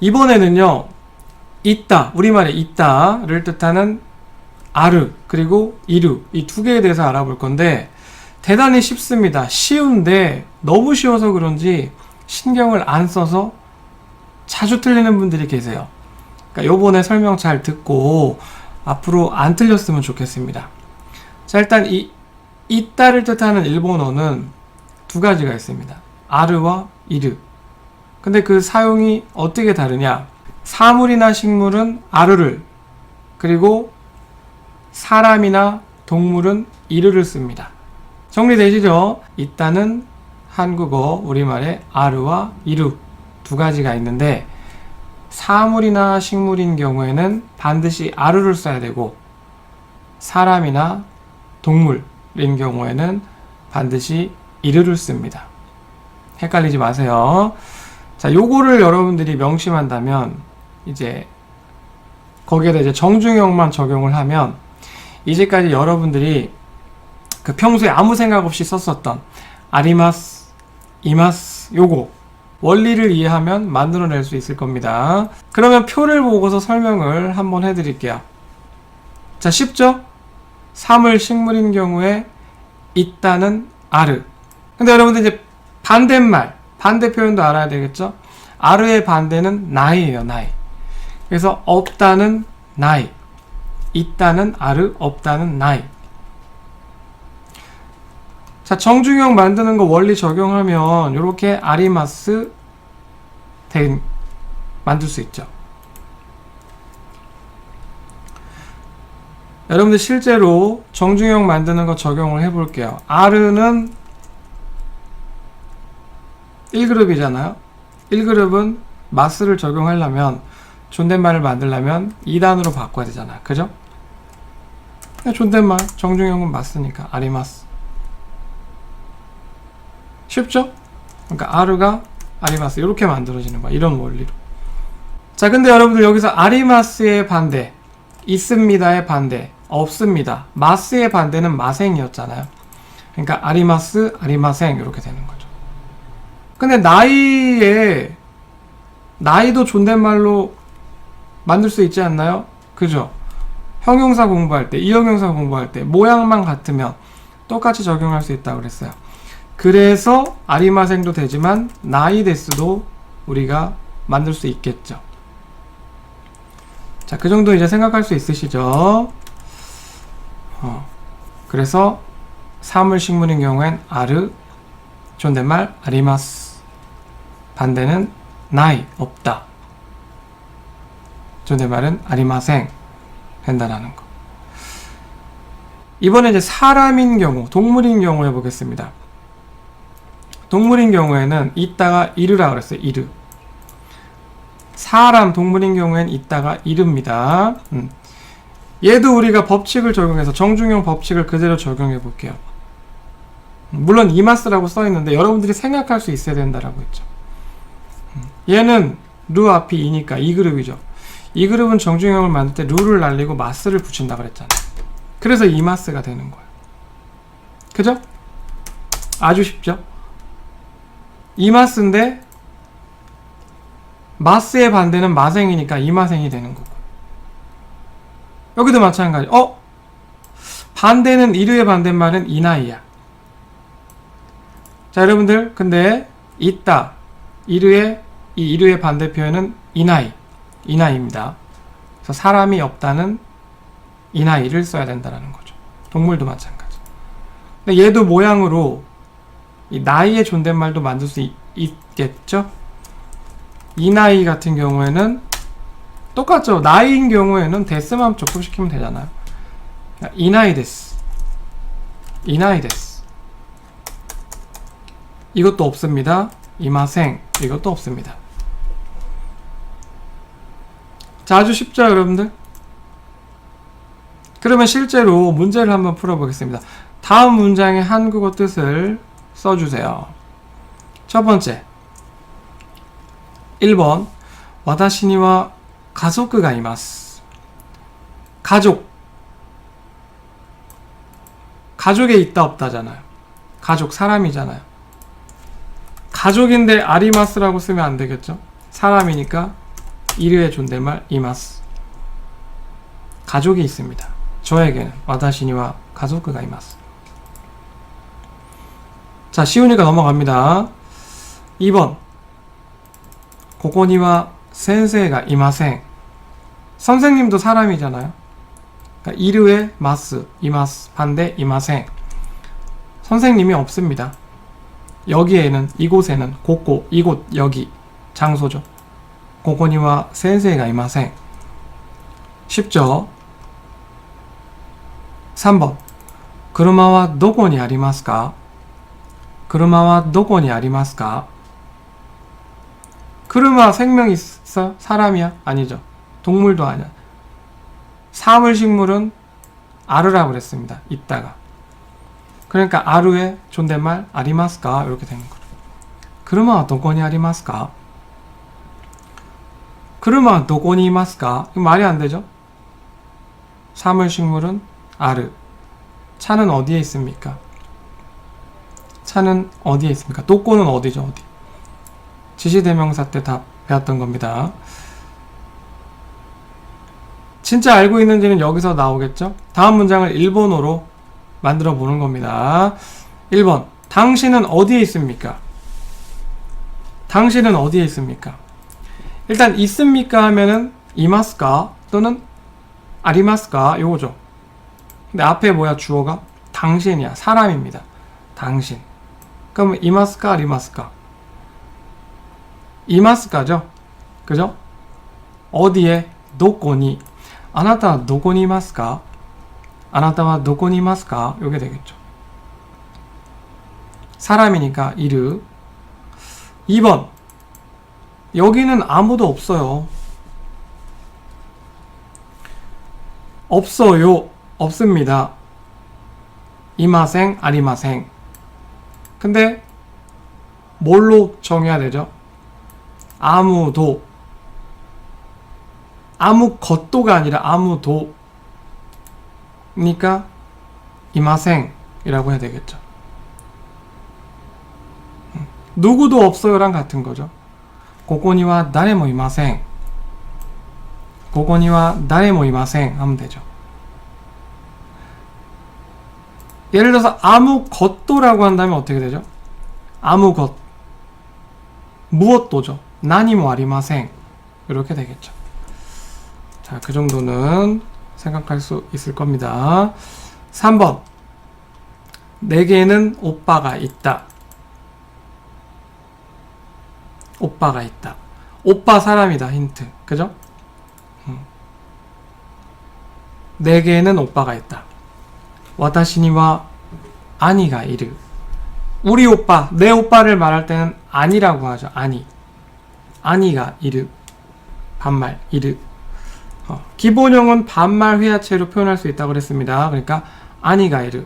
이번에는요, 있다, 우리말에 있다를 뜻하는 아르, 그리고 이르, 이두 개에 대해서 알아볼 건데, 대단히 쉽습니다. 쉬운데, 너무 쉬워서 그런지 신경을 안 써서 자주 틀리는 분들이 계세요. 그러니까 요번에 설명 잘 듣고, 앞으로 안 틀렸으면 좋겠습니다. 자, 일단 이, 있다를 뜻하는 일본어는 두 가지가 있습니다. 아르와 이르. 근데 그 사용이 어떻게 다르냐? 사물이나 식물은 아르를, 그리고 사람이나 동물은 이르를 씁니다. 정리되시죠? 있다는 한국어, 우리말에 아르와 이르 두 가지가 있는데, 사물이나 식물인 경우에는 반드시 아르를 써야 되고, 사람이나 동물인 경우에는 반드시 이르를 씁니다. 헷갈리지 마세요. 자, 요거를 여러분들이 명심한다면 이제 거기에다 이제 정중형만 적용을 하면 이제까지 여러분들이 그 평소에 아무 생각 없이 썼었던 아리마스, 이마스 요거 원리를 이해하면 만들어낼 수 있을 겁니다. 그러면 표를 보고서 설명을 한번 해드릴게요. 자, 쉽죠? 사물, 식물인 경우에 있다는 아르. 근데 여러분들 이제 반대말, 반대 표현도 알아야 되겠죠? 아르의 반대는 나이예요, 나이. 그래서 없다는 나이. 있다는 아르, 없다는 나이. 자, 정중형 만드는 거 원리 적용하면 이렇게 아리마스 된 만들 수 있죠. 여러분들 실제로 정중형 만드는 거 적용을 해볼게요. R는 1그룹이잖아요. 1그룹은 마스를 적용하려면 존댓말을 만들려면 2단으로 바꿔야 되잖아. 그죠? 존댓말 정중형은 마스니까 아리마스. 쉽죠? 그러니까 R가 아리마스 이렇게 만들어지는 거야. 이런 원리로. 자, 근데 여러분들 여기서 아리마스의 반대, 있습니다의 반대, 없습니다. 마스의 반대는 마생이었잖아요. 그러니까 아리마스, 아리마생 이렇게 되는 거죠. 근데 나이에 나이도 존댓말로 만들 수 있지 않나요? 그죠? 형용사 공부할 때, 이형용사 공부할 때 모양만 같으면 똑같이 적용할 수 있다고 그랬어요. 그래서 아리마생도 되지만 나이데스도 우리가 만들 수 있겠죠. 자, 그 정도 이제 생각할 수 있으시죠? 어, 그래서 사물 식물인 경우엔 아르, 존댓말 아리마스. 반대는 나이, 없다. 존댓말은 아리마생 된다라는 거. 이번에 이제 사람인 경우, 동물인 경우 해보겠습니다. 동물인 경우에는 있다가 이르라 그랬어요. 이르. 사람, 동물인 경우엔 있다가 이릅니다. 음. 얘도 우리가 법칙을 적용해서 정중형 법칙을 그대로 적용해 볼게요. 물론 이마스라고 써 있는데 여러분들이 생각할 수 있어야 된다라고 했죠. 음. 얘는 루 앞이 이니까 이 그룹이죠. 이 그룹은 정중형을 만들 때 루를 날리고 마스를 붙인다 그랬잖아요. 그래서 이 마스가 되는 거예요. 그죠? 아주 쉽죠? 이 마스인데 마스의 반대는 마생이니까 이마생이 되는 거고. 여기도 마찬가지. 어? 반대는 이르의 반대말은 이나이야. 자, 여러분들, 근데 있다. 이르의 이 이르의 반대 표현은 이나이. 이나이입니다. 그래서 사람이 없다는 이나이를 써야 된다는 거죠. 동물도 마찬가지. 근데 얘도 모양으로 이 나이의 존댓말도 만들 수 있, 있겠죠? 이 나이 같은 경우에는 똑같죠. 나이인 경우에는 데스만 접속시키면 되잖아요. 이 나이 데스. 이 나이 데스. 이것도 없습니다. 이마생. 이것도 없습니다. 자, 아주 쉽죠, 여러분들? 그러면 실제로 문제를 한번 풀어보겠습니다. 다음 문장의 한국어 뜻을 써주세요. 첫 번째. 1번. 와다시니와 가족가 이마스. 가족. 가족에 있다 없다잖아요. 가족 사람이잖아요. 가족인데 아리마스라고 쓰면 안 되겠죠? 사람이니까 이르의 존댓말 이마스. 가족이 있습니다. 저에게는 와다시니와 가족가 이마스. 자, 쉬우니까 넘어갑니다. 2번. 고고니와 센세가 이마생. 선생님도 사람이잖아요. 그러니까 이르의 마스, 이마스, 반대 이마생. 선생님이 없습니다. 여기에는 이곳에는 고고 이곳 여기 장소죠. 고고니와 센세가 이마생. 쉽죠? 3번. 車はどこにありますか車はどこにありますか 그르마 생명 있어? 사람이야? 아니죠. 동물도 아니야. 사물 식물은 아르라고 그랬습니다. 있다가. 그러니까 아르의 존댓말 아리마스까 이렇게 되는 거죠. 그르마와 도코니 아리마스까? 그르마 도코니 이마스까? 말이 안 되죠? 사물 식물은 아르. 차는 어디에 있습니까? 차는 어디에 있습니까? 도코는 어디죠? 어디? 지시대명사 때 다 배웠던 겁니다. 진짜 알고 있는지는 여기서 나오겠죠? 다음 문장을 일본어로 만들어 보는 겁니다. 1번. 당신은 어디에 있습니까? 당신은 어디에 있습니까? 일단 있습니까 하면은 이마스까 또는 아리마스까 요거죠. 근데 앞에 뭐야 주어가 당신이야 사람입니다. 당신. 그럼 이마스까 아리마스까 이마스까죠. 그죠? 어디에 도코니 아나타 도코니 이마스까 아나타와 도코니 이마스까 요게 되겠죠. 사람이니까 이르 2번 여기는 아무도 없어요. 없어요. 없습니다. 이마생, 아리마생. 근데 뭘로 정해야 되죠? 아무도 아무 것도가 아니라 아무도 니까 이마생이라고 해야 되겠죠. 음, 누구도 없어요랑 같은 거죠. 이마생 하면 되죠. 예를 들어서 아무 것도라고 한다면 어떻게 되죠? 아무 것. 무엇도죠. 나니모 아리마생. 이렇게 되겠죠. 자, 그 정도는 생각할 수 있을 겁니다. 3번. 내게는 오빠가 있다. 오빠가 있다. 오빠 사람이다. 힌트. 그죠? 음. 내게는 오빠가 있다. 와다시니와 아니가 이르. 우리 오빠, 내 오빠를 말할 때는 아니라고 하죠. 아니. 아니가 이르. 반말 이르. 어, 기본형은 반말 회화체로 표현할 수 있다고 그랬습니다. 그러니까 아니가 이르.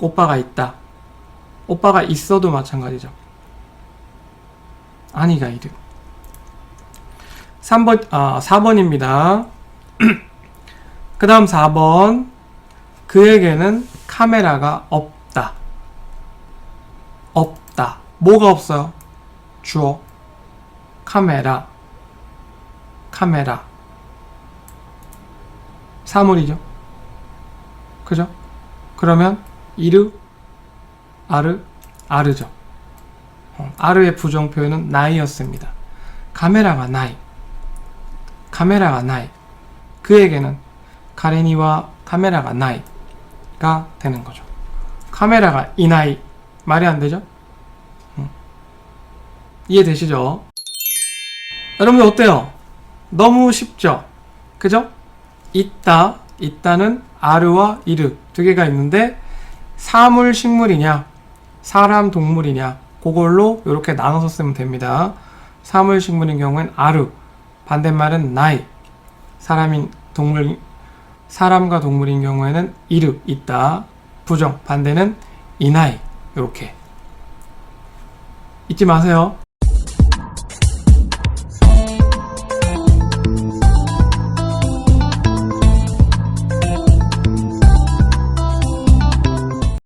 오빠가 있다. 오빠가 있어도 마찬가지죠. 아니가 이르. 3번, 아, 4번입니다. 그 다음 4번. 그에게는 카메라가 없다. 없다. 뭐가 없어요? 주어. 카메라. 카메라. 사물이죠. 그죠? 그러면 이르, 아르, 아르죠. 어, 아르의 부정 표현은 나이였습니다. 카메라가 나이. 카메라가 나이. 그에게는 카레니와 카메라가 나이가 되는 거죠. 카메라가 이 나이. 말이 안 되죠? 음. 이해되시죠? 여러분들 어때요? 너무 쉽죠? 그죠? 있다, 있다는 아르와 이르 두 개가 있는데 사물, 식물이냐, 사람, 동물이냐 그걸로 이렇게 나눠서 쓰면 됩니다. 사물, 식물인 경우엔 아르, 반대말은 나이, 사람인 동물, 사람과 동물인 경우에는 이르, 있다, 부정, 반대는 이나이 이렇게 잊지 마세요.